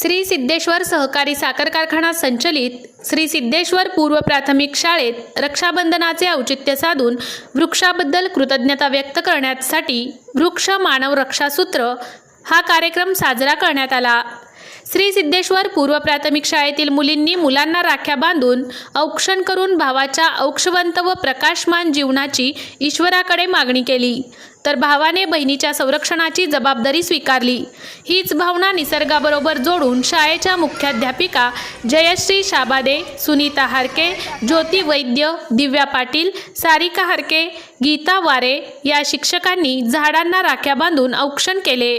श्री सिद्धेश्वर सहकारी साखर कारखाना संचलित श्री सिद्धेश्वर पूर्व प्राथमिक शाळेत रक्षाबंधनाचे औचित्य साधून वृक्षाबद्दल कृतज्ञता व्यक्त करण्यासाठी वृक्ष मानव रक्षासूत्र हा कार्यक्रम साजरा करण्यात आला. श्री सिद्धेश्वर पूर्व प्राथमिक शाळेतील मुलींनी मुलांना राख्या बांधून औक्षण करून भावाच्या औक्षवंत व प्रकाशमान जीवनाची ईश्वराकडे मागणी केली. तर भावाने बहिणीच्या संरक्षणाची जबाबदारी स्वीकारली. हीच भावना निसर्गाबरोबर जोडून शाळेच्या मुख्याध्यापिका जयश्री शाबादे सुनीता हारके ज्योती वैद्य दिव्या पाटील सारिका हारके गीता वारे या शिक्षकांनी झाडांना राख्या बांधून औक्षण केले.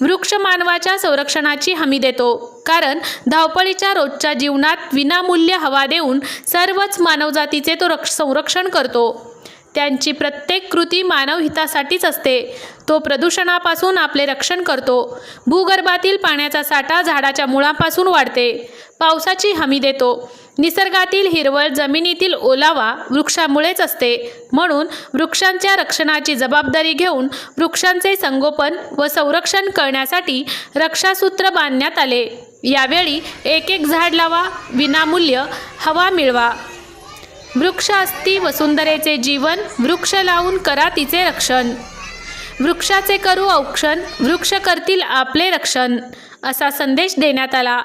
वृक्ष मानवाच्या संरक्षणाची हमी देतो. कारण धावपळीच्या रोजच्या जीवनात विनामूल्य हवा देऊन सर्वच मानवजातीचे तो रक्ष संरक्षण करतो. त्यांची प्रत्येक कृती मानव हितासाठीच असते. तो प्रदूषणापासून आपले रक्षण करतो. भूगर्भातील पाण्याचा साठा झाडाच्या मुळापासून वाढते. पावसाची हमी देतो. निसर्गातील हिरवळ जमिनीतील ओलावा वृक्षामुळेच असते. म्हणून वृक्षांच्या रक्षणाची जबाबदारी घेऊन वृक्षांचे संगोपन व संरक्षण करण्यासाठी रक्षासूत्र बांधण्यात आले. यावेळी एक एक झाड लावा विनामूल्य हवा मिळवा. वृक्ष असती वसुंधरेचे जीवन वृक्ष लावून करा तिचे रक्षण. वृक्षाचे करू औक्षण वृक्ष करतील आपले रक्षण असा संदेश देण्यात आला.